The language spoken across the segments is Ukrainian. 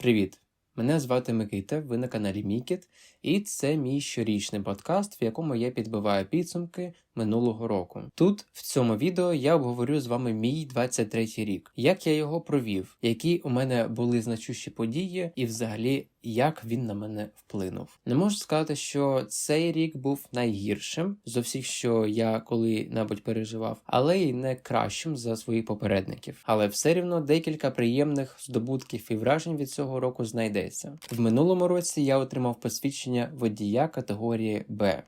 Привіт! Мене звати Микита, ви на каналі Мікіт, і це мій щорічний подкаст, в якому я підбиваю підсумки минулого року. Тут, в цьому відео, я обговорю з вами мій 23-й рік, як я його провів, які у мене були значущі події, і взагалі як він на мене вплинув. Не можу сказати, що цей рік був найгіршим з усіх, що я коли-небудь переживав, але й не кращим за своїх попередників. Але все рівно декілька приємних здобутків і вражень від цього року знайдеться. В минулому році я отримав посвідчення водія категорії Б.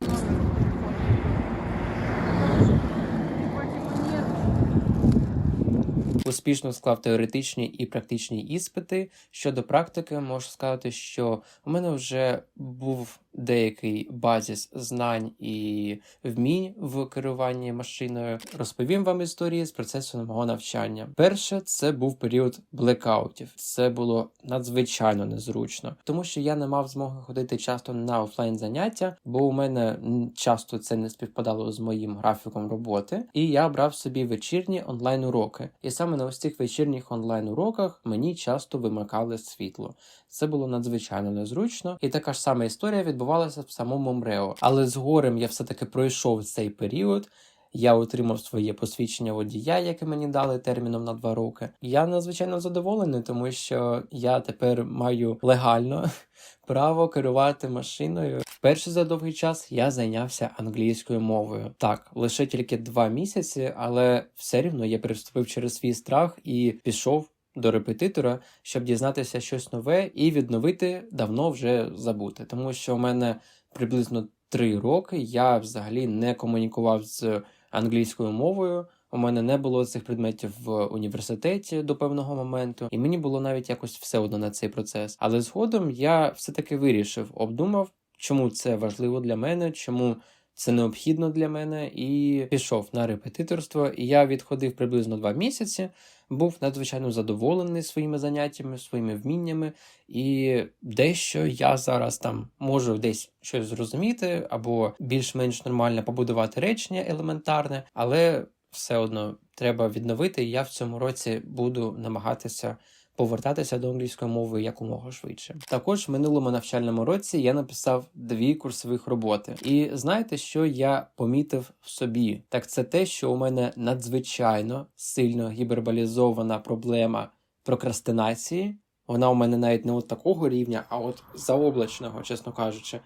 Успішно склав теоретичні і практичні іспити. Щодо практики, можу сказати, що у мене вже був деякий базіс знань і вмінь в керуванні машиною. Розповім вам історії з процесу мого навчання. Перше, це був період блекаутів. Це було надзвичайно незручно, тому що я не мав змоги ходити часто на офлайн заняття, бо у мене часто це не співпадало з моїм графіком роботи, і я брав собі вечірні онлайн уроки. І саме на ось цих вечірніх онлайн уроках мені часто вимикали світло. Це було надзвичайно незручно, і така ж сама історія відбувалася в самому МРЕО. Але з горем я все-таки пройшов цей період. Я отримав своє посвідчення водія, яке мені дали терміном на два роки. Я надзвичайно задоволений, тому що я тепер маю легально право керувати машиною. Вперше за довгий час я зайнявся англійською мовою. Так, лише тільки два місяці, але все рівно я переступив через свій страх і пішов до репетитора, щоб дізнатися щось нове і відновити давно вже забуте. Тому що у мене приблизно три роки я взагалі не комунікував з англійською мовою. У мене не було цих предметів в університеті до певного моменту, і мені було навіть якось все одно на цей процес. Але згодом я все-таки вирішив, обдумав, чому це важливо для мене, чому це необхідно для мене, і пішов на репетиторство. І я відходив приблизно два місяці, був надзвичайно задоволений своїми заняттями, своїми вміннями, і дещо я зараз там можу десь щось зрозуміти, або більш-менш нормально побудувати речення елементарне, але все одно треба відновити. І я в цьому році буду намагатися повертатися до англійської мови якомога швидше. Також в минулому навчальному році я написав дві курсових роботи. І знаєте, що я помітив в собі? Так це те, що у мене надзвичайно сильно гіперболізована проблема прокрастинації. Вона у мене навіть не от такого рівня, а от заоблачного, чесно кажучи.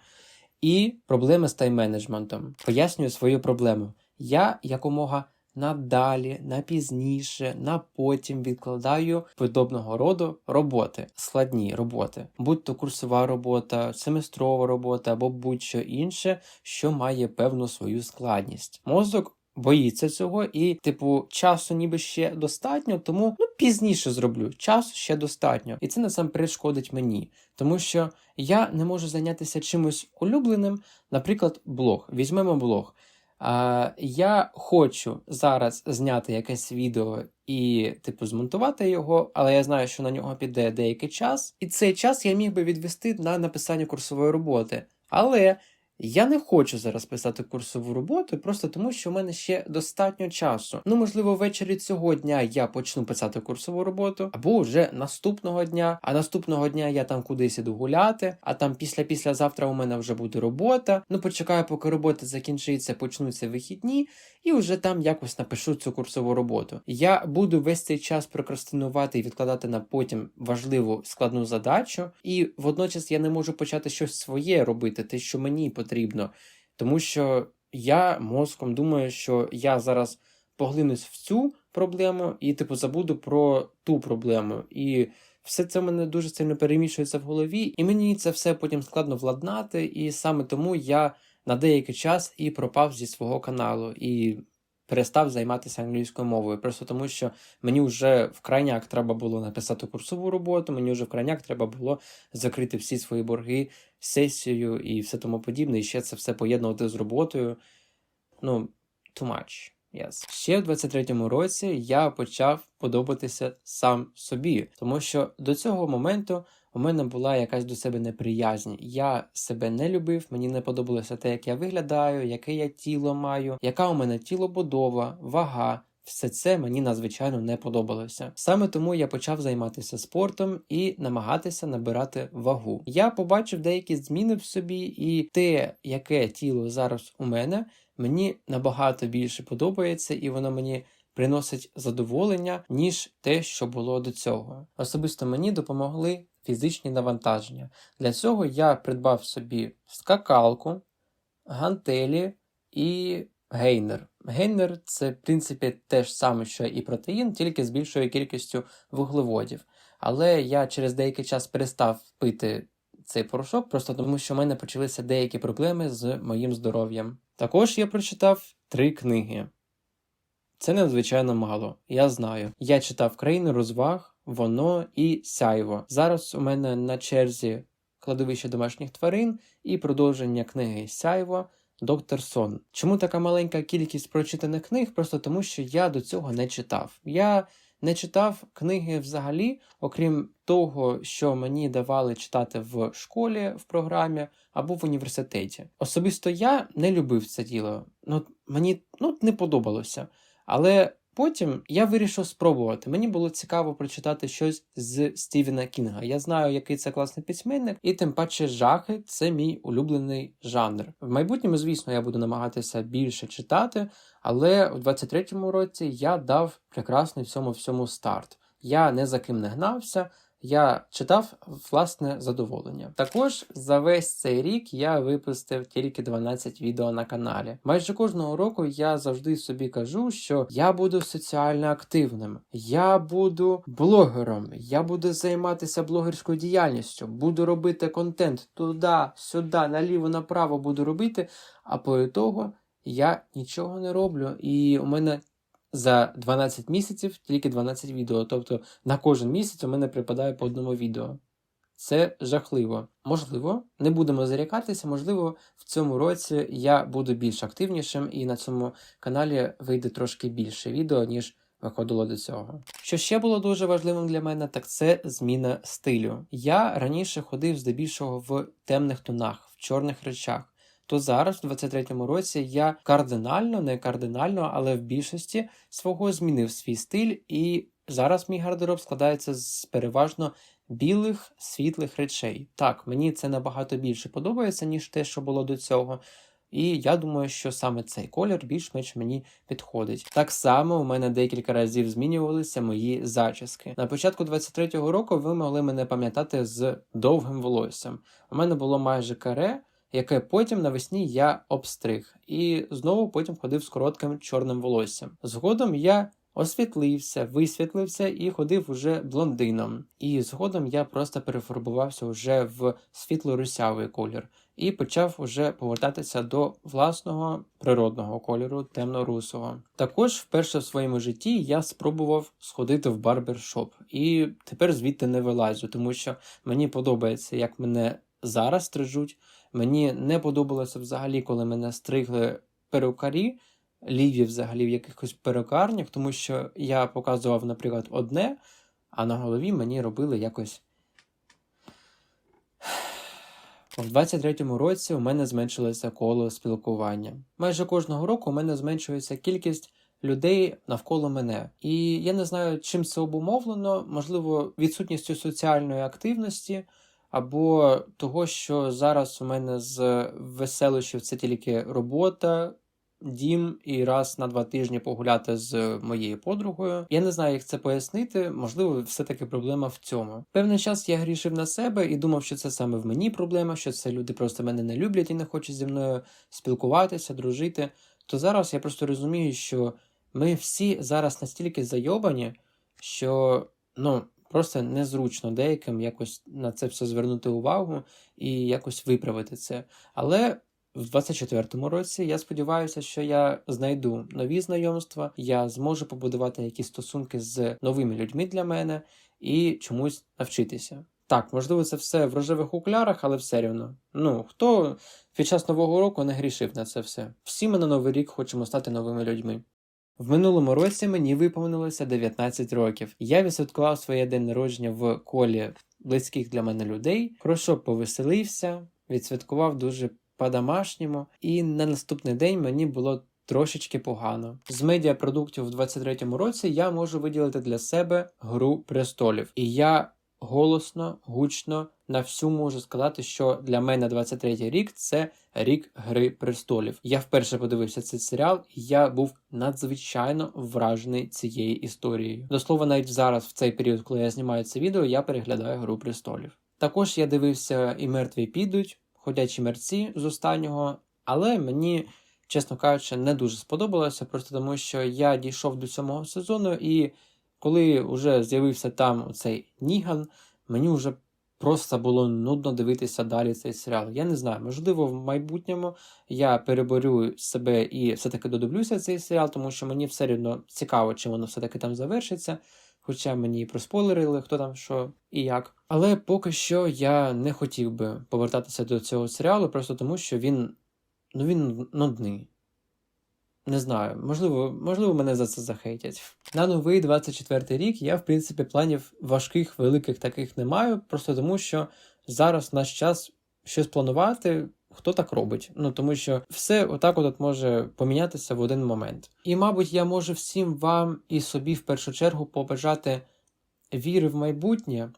І проблеми з тайм-менеджментом. Пояснюю свою проблему. Я якомога надалі, на пізніше, на потім відкладаю подобного роду роботи, складні роботи, будь то курсова робота, семестрова робота або будь-що інше, що має певну свою складність. Мозок. Боїться цього, і, типу, часу ніби ще достатньо, тому ну пізніше зроблю. Часу ще достатньо. І це насамперед шкодить мені, тому що я не можу зайнятися чимось улюбленим, наприклад, блог. Візьмемо блог. Я хочу зараз зняти якесь відео і, типу, змонтувати його, але я знаю, що на нього піде деякий час, і цей час я міг би відвести на написання курсової роботи. Але я не хочу зараз писати курсову роботу, просто тому, що в мене ще достатньо часу. Ну, можливо, ввечері цього дня я почну писати курсову роботу, або вже наступного дня. А наступного дня я там кудись іду гуляти, а там після післязавтра у мене вже буде робота. Ну, почекаю, поки робота закінчиться, почнуться вихідні, і вже там якось напишу цю курсову роботу. Я буду весь цей час прокрастинувати і відкладати на потім важливу складну задачу, і водночас я не можу почати щось своє робити, те, що мені потрібно, тому що я мозком думаю, що я зараз поглинусь в цю проблему і, типу, забуду про ту проблему. І все це в мене дуже сильно перемішується в голові, і мені це все потім складно владнати, і саме тому я на деякий час і пропав зі свого каналу і перестав займатися англійською мовою. Просто тому, що мені вже в крайняк треба було написати курсову роботу, мені вже в крайняк треба було закрити всі свої борги, сесію і все тому подібне, і ще це все поєднувати з роботою. Ну, too much. Yes. Ще в 23-му році я почав подобатися сам собі, тому що до цього моменту у мене була якась до себе неприязнь. Я себе не любив, мені не подобалося те, як я виглядаю, яке я тіло маю, яка у мене тілобудова, вага. все це мені надзвичайно не подобалося. Саме тому я почав займатися спортом і намагатися набирати вагу. Я побачив деякі зміни в собі, і те, яке тіло зараз у мене, мені набагато більше подобається, і воно мені приносить задоволення, ніж те, що було до цього. Особисто мені допомогли фізичні навантаження. Для цього я придбав собі скакалку, гантелі і гейнер. Гейнер це, в принципі, те ж саме, що і протеїн, тільки з більшою кількістю вуглеводів. Але я через деякий час перестав пити цей порошок, просто тому що в мене почалися деякі проблеми з моїм здоров'ям. Також я прочитав три книги. Це надзвичайно мало, я знаю. Я читав країну розваг, воно і сяйво. Зараз у мене на черзі кладовище домашніх тварин і продовження книги Сяйво. Доктор Сон. Чому така маленька кількість прочитаних книг? Просто тому, що я до цього не читав. Я не читав книги взагалі, окрім того, що мені давали читати в школі в програмі або в університеті. Особисто я не любив це діло. Ну, мені ну, не подобалося. Але потім я вирішив спробувати. Мені було цікаво прочитати щось з Стівена Кінга. Я знаю, який це класний письменник, і тим паче жахи це мій улюблений жанр. В майбутньому, звісно, я буду намагатися більше читати, але у 23-му році я дав прекрасний всьому всьому старт. Я не за ким не гнався. Я читав власне задоволення. Також за весь цей рік я випустив тільки 12 відео на каналі. Майже кожного року я завжди собі кажу, що я буду соціально активним, я буду блогером, я буду займатися блогерською діяльністю, буду робити контент туди, сюди, наліво, направо буду робити. А по ітогу я нічого не роблю, і у мене за 12 місяців тільки 12 відео. Тобто на кожен місяць у мене припадає по одному відео. Це жахливо. Можливо, не будемо зарікатися, можливо, в цьому році я буду більш активнішим, і на цьому каналі вийде трошки більше відео, ніж виходило до цього. Що ще було дуже важливим для мене, так це зміна стилю. Я раніше ходив здебільшого в темних тонах, в чорних речах то зараз, в 23-му році, я кардинально, не кардинально, але в більшості свого змінив свій стиль, і зараз мій гардероб складається з переважно білих світлих речей. Так, мені це набагато більше подобається, ніж те, що було до цього. І я думаю, що саме цей колір більш-менш мені підходить. Так само у мене декілька разів змінювалися мої зачіски. На початку 23-го року ви могли мене пам'ятати з довгим волоссям. У мене було майже каре яке потім навесні я обстриг, і знову потім ходив з коротким чорним волоссям. Згодом я освітлився, висвітлився і ходив уже блондином. І згодом я просто перефарбувався вже в світло-русявий колір. І почав уже повертатися до власного природного кольору темно-русого. Також вперше в своєму житті я спробував сходити в барбершоп, і тепер звідти не вилазю, тому що мені подобається, як мене зараз стрижуть. Мені не подобалося взагалі, коли мене стригли перукарі, ліві взагалі в якихось перукарнях, тому що я показував, наприклад, одне, а на голові мені робили якось. У 23-му році у мене зменшилося коло спілкування. Майже кожного року у мене зменшується кількість людей навколо мене. І я не знаю, чим це обумовлено, можливо, відсутністю соціальної активності або того, що зараз у мене з веселощів це тільки робота. Дім і раз на два тижні погуляти з моєю подругою. Я не знаю, як це пояснити. Можливо, все-таки проблема в цьому. Певний час я грішив на себе і думав, що це саме в мені проблема, що це люди просто мене не люблять і не хочуть зі мною спілкуватися, дружити. То зараз я просто розумію, що ми всі зараз настільки зайобані, що ну Просто незручно деяким якось на це все звернути увагу і якось виправити це. Але в 24-му році я сподіваюся, що я знайду нові знайомства, я зможу побудувати якісь стосунки з новими людьми для мене і чомусь навчитися. Так, можливо, це все в рожевих окулярах, але все рівно. Ну, хто під час нового року не грішив на це все? Всі ми на новий рік хочемо стати новими людьми. В минулому році мені виповнилося 19 років. Я відсвяткував своє день народження в колі близьких для мене людей. Хорошо повеселився, відсвяткував дуже по-домашньому, і на наступний день мені було трошечки погано. З медіапродуктів в 23-му році я можу виділити для себе гру престолів. І я голосно, гучно на всю можу сказати, що для мене 23-й рік це рік Гри престолів. Я вперше подивився цей серіал, і я був надзвичайно вражений цією історією. До слова, навіть зараз, в цей період, коли я знімаю це відео, я переглядаю Гру престолів. Також я дивився і мертві підуть, ходячі мерці з останнього, але мені. Чесно кажучи, не дуже сподобалося, просто тому що я дійшов до сьомого сезону, і коли вже з'явився там цей Ніган, мені вже просто було нудно дивитися далі цей серіал. Я не знаю, можливо, в майбутньому я переборю себе і все-таки додивлюся цей серіал, тому що мені все рівно цікаво, чим воно все-таки там завершиться. Хоча мені проспойлерили, хто там що і як. Але поки що я не хотів би повертатися до цього серіалу, просто тому що він. Ну, він нудний. Не знаю, можливо, можливо, мене за це захейтять. На новий 24 рік я, в принципі, планів важких, великих таких не маю, просто тому що зараз наш час щось планувати, хто так робить. Ну тому що все отак от може помінятися в один момент. І, мабуть, я можу всім вам і собі в першу чергу побажати віри в майбутнє,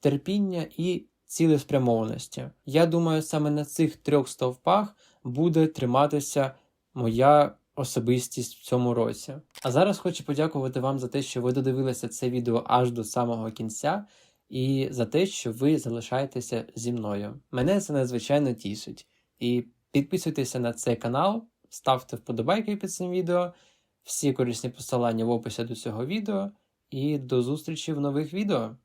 терпіння і цілеспрямованості. Я думаю, саме на цих трьох стовпах буде триматися моя особистість в цьому році. А зараз хочу подякувати вам за те, що ви додивилися це відео аж до самого кінця, і за те, що ви залишаєтеся зі мною. Мене це надзвичайно тішить. І підписуйтеся на цей канал, ставте вподобайки під цим відео. Всі корисні посилання в описі до цього відео. І до зустрічі в нових відео.